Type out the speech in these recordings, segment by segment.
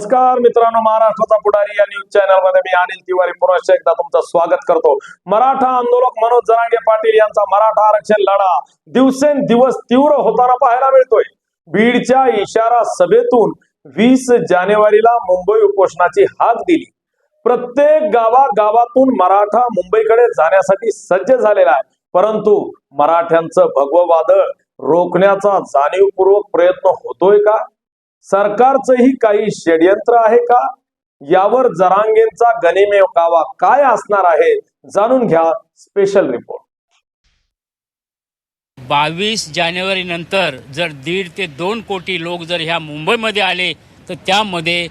नमस्कार मित्रांनो महाराष्ट्राचा पुढारी या न्यूज चॅनलमध्ये मी अनिल तिवारी पुनश्च एकदा तुमचं स्वागत करतो. मराठा आंदोलक मनोज जरांगे पाटील यांचा मराठा आरक्षण लढा दिवसेंदिवस तीव्र होताना पाहायला मिळतोय. बीडच्या इशारा सभेतून वीस जानेवारीला मुंबई उपोषणाची हाक दिली. प्रत्येक गावा गावातून मराठा मुंबईकडे जाण्यासाठी सज्ज झालेला आहे. परंतु मराठ्यांचं भगव वादळ रोखण्याचा जाणीवपूर्वक प्रयत्न होतोय का? सरकारचंही काही षडयंत्र आहे का? यावर जरांगेंचा गनिमेव कावा काय असणार आहे? जाणून घ्या स्पेशल रिपोर्ट बावीस जानेवारी नंतर जर दीड ते दोन कोटी लोक जर ह्या मुंबईमध्ये आले तर त्यामध्ये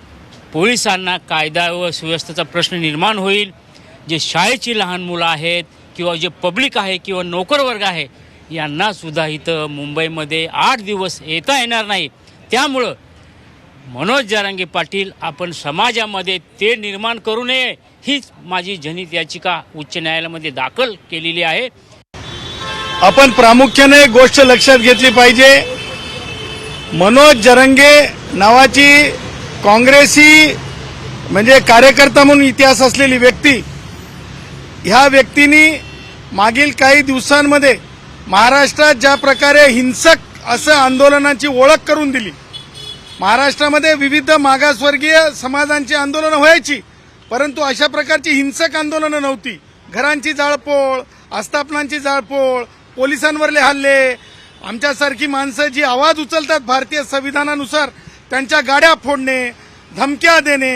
पोलिसांना कायदा व सुव्यवस्थेचा प्रश्न निर्माण होईल. जे शाळेची लहान मुलं आहेत किंवा जे पब्लिक आहे किंवा नोकरवर्ग आहे यांना सुद्धा इथं मुंबईमध्ये आठ दिवस येता येणार नाही. त्यामुळं मनोज जारांगे पाटील आपण समाजामध्ये ते निर्माण करू नये हीच माझी जनित याचिका उच्च न्यायालयामध्ये दाखल केलेली आहे. आपण प्रामुख्याने गोष्ट लक्षात घेतली पाहिजे. मनोज जरंगे नावाची काँग्रेसी म्हणजे कार्यकर्ता म्हणून इतिहास असलेली व्यक्ती ह्या व्यक्तीने मागील काही दिवसांमध्ये महाराष्ट्रात ज्या प्रकारे हिंसक असं आंदोलनाची ओळख करून दिली महाराष्ट्रामध्ये विविध मागासवर्गीय समाजांची आंदोलनं व्हायची परंतु अशा प्रकारची हिंसक आंदोलनं नव्हती. घरांची जाळपोळ आस्थापनांची जाळपोळ पोलिसांवरले हल्ले आमच्यासारखी माणसं जी आवाज उचलतात भारतीय संविधानानुसार त्यांच्या गाड्या फोडणे धमक्या देणे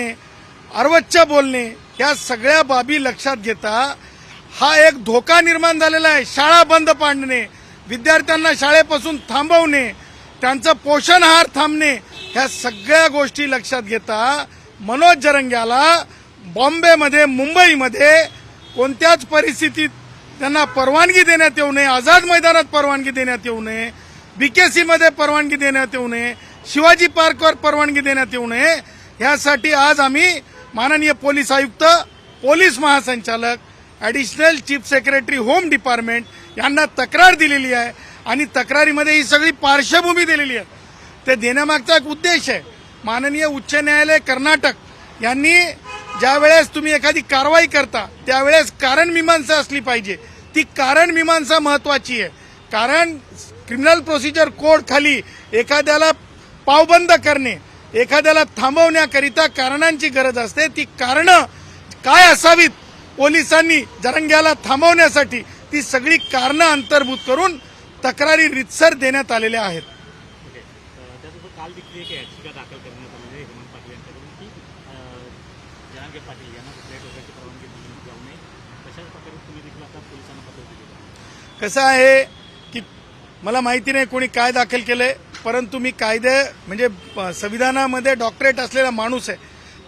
अर्वच्च बोलणे या सगळ्या बाबी लक्षात घेता हा एक धोका निर्माण झालेला आहे. शाळा बंद पाडणे विद्यार्थ्यांना शाळेपासून थांबवणे त्यांचं पोषण आहार थांबणे ह्या सगळ्या गोष्टी लक्षात घेता मनोज जरंग्याला बॉम्बेमध्ये मुंबईमध्ये कोणत्याच परिस्थितीत त्यांना परवानगी देण्यात येऊ नये आझाद मैदानात परवानगी देण्यात येऊ नये बीकेसीमध्ये परवानगी देण्यात येऊ नये शिवाजी पार्कवर परवानगी देण्यात येऊ नये यासाठी आज आम्ही माननीय पोलीस आयुक्त पोलीस महासंचालक additional chief secretary home department यांना तक्रार दिलेली आहे आणि तक्रारीमध्ये ही सगळी पार्श्वभूमी दिलेली आहे. ते देण्यामागचा एक उद्देश आहे. माननीय उच्च न्यायालय कर्नाटक यांनी ज्या वेळेस तुम्ही एखादी कारवाई करता त्यावेळेस कारण मीमांसा असली पाहिजे. ती कारण मीमांसा महत्वाची आहे. कारण क्रिमिनल प्रोसिजर कोड खाली एखाद्याला पावबंद करणे एखाद्याला थांबवण्याकरिता कारणांची गरज असते. ती कारणं काय असावीत पोलिसांनी जरंग्याला थांबवण्यासाठी ती सगळी कारणं अंतर्भूत करून तक्रारी रितसर देण्यात आलेल्या आहेत. काल देखील एक याचिका दाखल करण्यात आलेली आहे हेमंत पाटील यांच्याकडून की जनागे पाटील यांना कुठल्याही प्रकारची परवानगी दिली जाऊ नये. तशाच प्रकारे तुम्ही देखील आता पोलिसांना पत्र दिले कसं आहे की मला माहिती नाही कोणी काय दाखल केलंय परंतु मी कायदे म्हणजे संविधानामध्ये डॉक्टरेट असलेला माणूस आहे.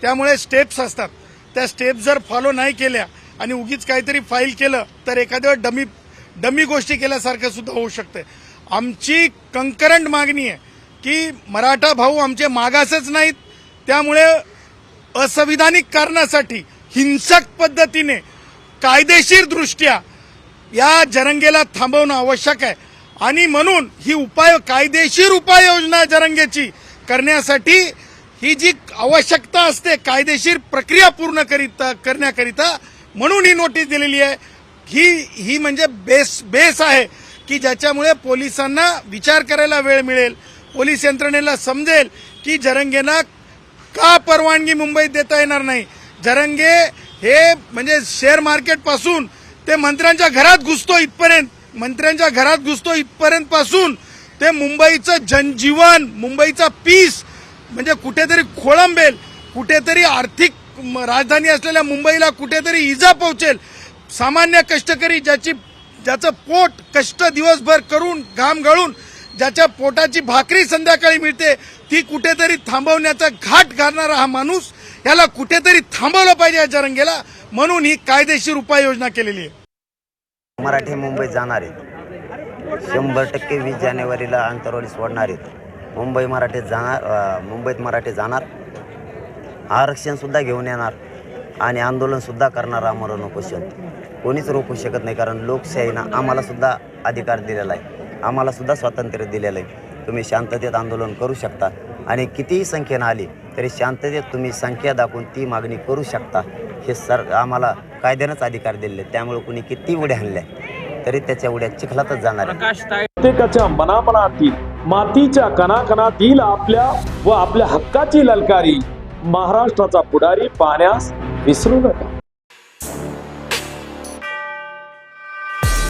त्यामुळे स्टेप्स असतात. त्या स्टेप्स जर फॉलो नाही केल्या आणि उगीच काहीतरी फाईल केलं तर एखाद्या डमी डमी गोष्टी केल्यासारखं सुद्धा होऊ शकते आमची कंकरंट मागणी आहे की मराठा भाऊ आमचे मागासच नाहीत. त्यामुळे असंविधानिक कारणासाठी हिंसक पद्धतीने कायदेशीर दृष्ट्या या जरंगेला थांबवणं आवश्यक आहे. आणि म्हणून ही उपाय कायदेशीर उपाययोजना जरंगेची करण्यासाठी ही जी आवश्यकता असते कायदेशीर प्रक्रिया पूर्ण करीता करण्याकरिता म्हणून ही नोटीस दिलेली आहे. ही ही म्हणजे बेस बेस आहे की ज्याच्यामुळे पोलिसांना विचार करायला वेळ मिळेल. पोलीस यंत्रणेला समजेल की जरंगेना का परवानगी मुंबईत देता येणार नाही? जरंगे हे म्हणजे शेअर मार्केटपासून ते मंत्र्यांच्या घरात घुसतो इथपर्यंत मंत्र्यांच्या घरात घुसतो इथपर्यंत पासून ते मुंबईचं जनजीवन मुंबईचा पीस म्हणजे कुठेतरी खोळंबेल कुठेतरी आर्थिक राजधानी असलेल्या मुंबईला कुठेतरी इजा पोहोचेल. सामान्य कष्टकरी ज्याची ज्याचं पोट कष्ट दिवसभर करून घाम गळून ज्याच्या पोटाची भाकरी संध्याकाळी मिळते ती कुठेतरी थांबवण्याचा घाट घालणारा हा माणूस याला कुठेतरी थांबवलं पाहिजे या जरंगेला म्हणून ही कायदेशीर उपाययोजना केलेली आहे. मराठी मुंबईत जाणार आहेत. शंभर टक्के वीस जानेवारीला आंतरवाली सोडणार आहेत. मुंबई मराठीत जाणार मुंबईत मराठी जाणार. आरक्षणसुद्धा घेऊन येणार आणि आंदोलनसुद्धा करणार आम्हाला उपोषण कोणीच रोखू शकत नाही कारण लोकशाहीनं आम्हालासुद्धा अधिकार दिलेला आहे. आम्हालासुद्धा स्वातंत्र्य दिलेलं आहे. तुम्ही शांततेत आंदोलन करू शकता. आणि कितीही संख्येनं आली तरी शांततेत तुम्ही संख्या दाखवून ती मागणी करू शकता. हे सर आम्हाला कायद्यानंच अधिकार दिलेले आहेत. त्यामुळे कुणी किती उड्या हाणल्या तरी त्याच्या उड्या चिखलातच जाणार प्रत्येकाच्या मनामनातील मातीच्या कणाकणातील आपल्या व आपल्या हक्काची ललकारी महाराष्ट्राचा पुढारी पाहण्यास विसरू नका.